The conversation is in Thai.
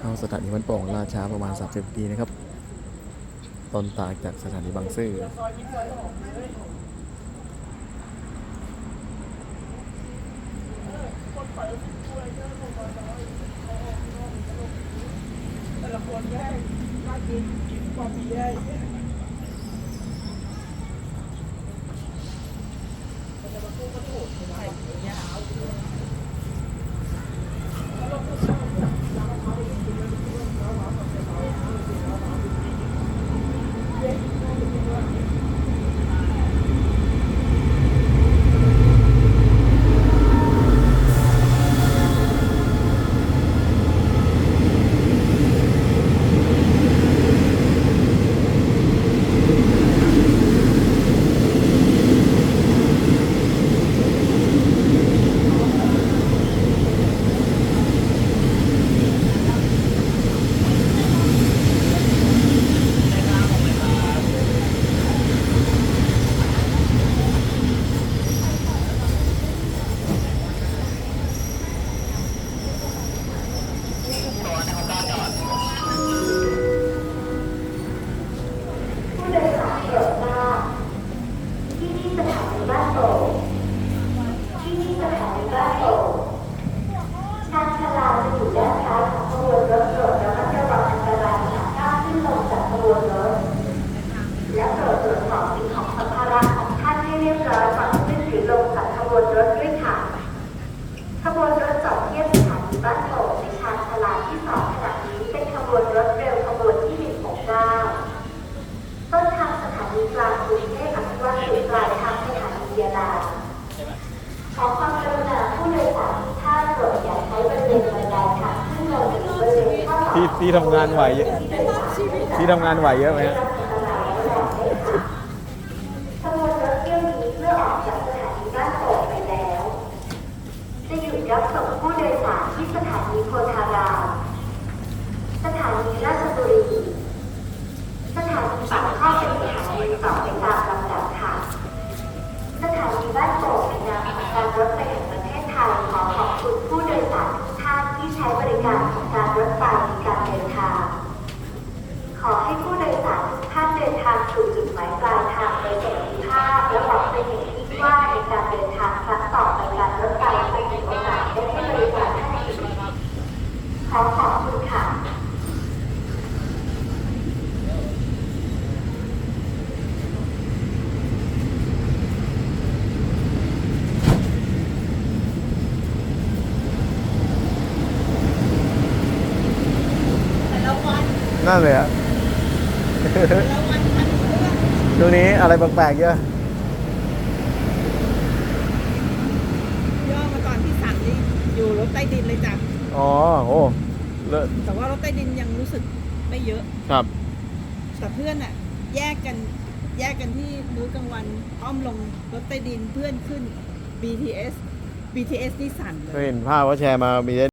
เข้าสถานีมันโป่งราช้าประมาณ 30นาทีนะครับ ตอนตากจากสถานีบางซื่อผู้โดยสารโปรดทราบที่นี่สถานีบ้านโป่งที่นี่สถานีบ้านโป่งทางชาลาจะอยู่ด้านซ้ายของขบวนรถโปรดระมัดระวังอันตรายหากก้าวขึ้นลงจากขบวนรถ และโปรดตรวจสอบสิ่งของสัมภาระของท่านให้เรียบร้อยก่อนขึ้นหรือลงจากขบวนรถด้วยค่ะ ขบวนรถจอดเทียบสถานีบ้านโป่งในชานชาลาที่สองขณะนี้เป็นขบวนรถเร็วขบวนที่ 169 ต้นทางสถานี กรุงเทพอภิวัตสู่ปลายทางสถานียาลาขอความกรุณาผู้โดยสารทุกท่านโปรดอย่าใช้บริเวณบันไดทางขึ้นลงหรือบริเวณข้อต่อที่ที่ทำงานไหวเยอะที่ทำงานไหวเยอะไหมฮะขบวนรถเที่ยวนี้เมื่อออกจากสถานีบ้านโป่งไปแล้ว จะหยุดรับส่งผู้โดยสารที่สถานีโพธารามสถานีราชบุรี สถานีปากข้อเป็นสถานีต่อไปตามลำดับค่ะ สถานีบ้านโป่งในนามของการรถไฟแห่งประเทศไทยขอขอบคุณผู้โดยสารทุกท่านที่ใช้บริการของการรถไฟในการเดินทาง ขอให้ผู้โดยสารทุกท่านเดินทางสู่จุดหมายปลายทางโดยสวัสดิภาพและหวังเป็นอย่างยิ่งว่าในการเดินทางครั้งต่อไปการรถไฟจะมีโอกาสได้ให้บริการท่านอีกขอขอบคุณค่ะ นั่นเลยอะช่วงนี้อะไรแปลกๆเยอะย่อมาตอนที่สั่งนี่อยู่รถใต้ดินเลยจ้ะอ๋อโอ้เลอะแต่ว่ารถใต้ดินยังรู้สึกไม่เยอะ ครับ แต่เพื่อนอะแยกกันแยกกันที่มื้อกลางวันอ้อมลงรถใต้ดินเพื่อนขึ้น BTS BTS นี่สั่นเลก็ยเห็นภาพว่าแชร์มามี